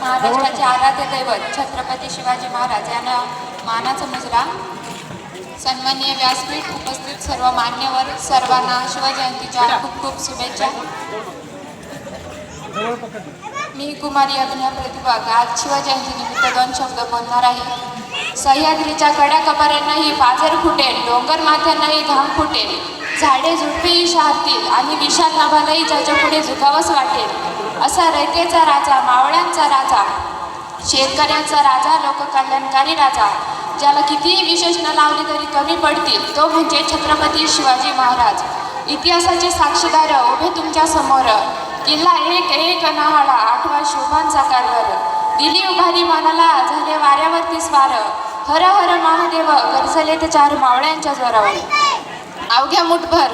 महाराष्ट्राचे आराध्य दैवत छत्रपती शिवाजी महाराज यांना मानाचा मुजरा. सन्माननीय व्यासपीठ उपस्थित सर्व मान्यवर सर्वांना शिवजयंतीच्या खूप खूप शुभेच्छा. मी कुमारी अभिनय प्रतिभा आज शिवजयंती निमित्त दोन शब्द बोलणार आहे. सह्याद्रीच्या कड्या कपाऱ्यांनाही बाजार फुटेल डोंगर माथ्यांनाही घाम फुटेल. झाडे झुडपेही शहातील आणि विशाल नाभालाही ज्याच्या पुढे झुकावंच वाटेल. असा रयतेचा राजा मावळ्यांचा राजा शेतकऱ्यांचा राजा लोककल्याणकारी राजा ज्याला कितीही विशेषणं लावली तरी कमी पडतील तो म्हणजे छत्रपती शिवाजी महाराज. इतिहासाचे साक्षीदार उभे तुमच्यासमोर. किल्ला एक एक नहाळा आठवा शोभांचा कारभार. दिली उभारी मनाला झाले वाऱ्यावरती स्वार. हर हर महादेव गरजले ते चार मावळ्यांच्या जोरावर. अवघ्या मुठभर.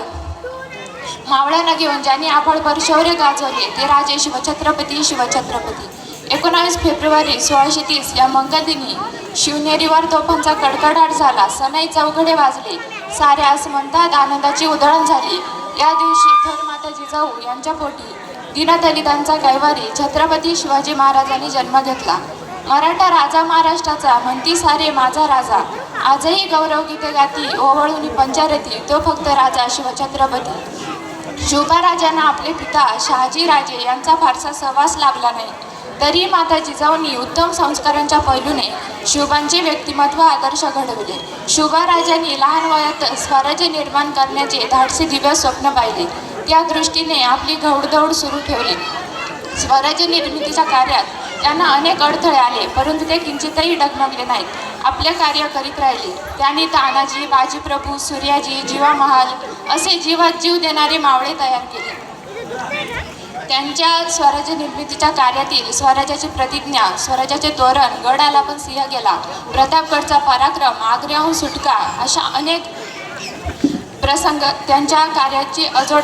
मावळ्यांना घेऊन ज्यांनी आभाळभर शौर्य गाजवले ते राजे शिवछत्रपती शिवछत्रपती एकोणावीस फेब्रुवारी सोळाशे तीस या मंगलदिनी शिवनेरीवर तोफांचा कडकडाट झाला. सनई चौघडे वाजले. साऱ्या आसमंतात आनंदाची उधळण झाली. या दिवशी थोर माता जिजाऊ यांच्या पोटी दीनदलितांचा कैवारी छत्रपती शिवाजी महाराजांनी जन्म घेतला. मराठा राजा महाराष्ट्राचा म्हणती सारे माझा राजा. आजही गौरव गीते गाती ओवळून पंचारती तो फक्त राजा शिवछत्रपती. शिवबाराजांना आपले पिता शहाजी राजे यांचा फारसा सहवास लाभला नाही. तरी माता जिजाऊंनी उत्तम संस्कारांच्या पैलूने शिवबांचे व्यक्तिमत्व आदर्श घडवले. शिवबाराजांनी लहान वयात स्वराज्य निर्माण करण्याचे धाडसे दिव्य स्वप्न पाहिले. त्या दृष्टीने आपली घौडदौड सुरू ठेवली. स्वराज्य निर्मितीच्या कार्यात त्यांना अनेक अडथळे आले परंतु ते किंचितही डगमगले नाहीत. आपले कार्य करीत राहिले. त्यांनी तानाजी बाजीप्रभू सूर्याजी जीवा महाल असे जीवात जीव देणारे मावळे तयार केले. त्यांच्या स्वराज्य निर्मितीच्या कार्यातील स्वराज्याची प्रतिज्ञा स्वराज्याचे तोरण गडाला पण सिंह गेला. प्रतापगडचा पराक्रम आग्र्याहून सुटका अशा अनेक प्रसंग त्यांच्या कार्याची अजोड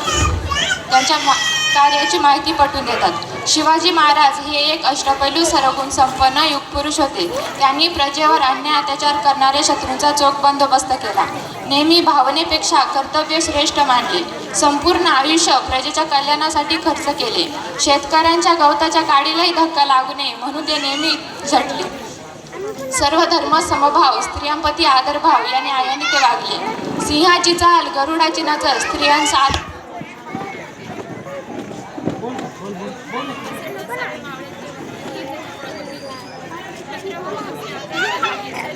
त्यांच्या मा कार्याची माहिती पटवून देतात. शिवाजी महाराज हे एक अष्टपैलू सरगुण संपन्न युगपुरुष होते. त्यांनी प्रजेवर अन्याय अत्याचार करणाऱ्या शत्रूंचा चोख बंदोबस्त केला. नेहमी भावनेपेक्षा कर्तव्य श्रेष्ठ मानले. संपूर्ण आयुष्य प्रजेच्या कल्याणासाठी खर्च केले. शेतकऱ्यांच्या गवताच्या काडीलाही धक्का लागू नये म्हणून ते नेहमी झटले. सर्व धर्म समभाव स्त्रियांपती आदरभाव याने आयाने ते वागले. सिंहाची चाल गरुडाची नजर स्त्रियांचा आद-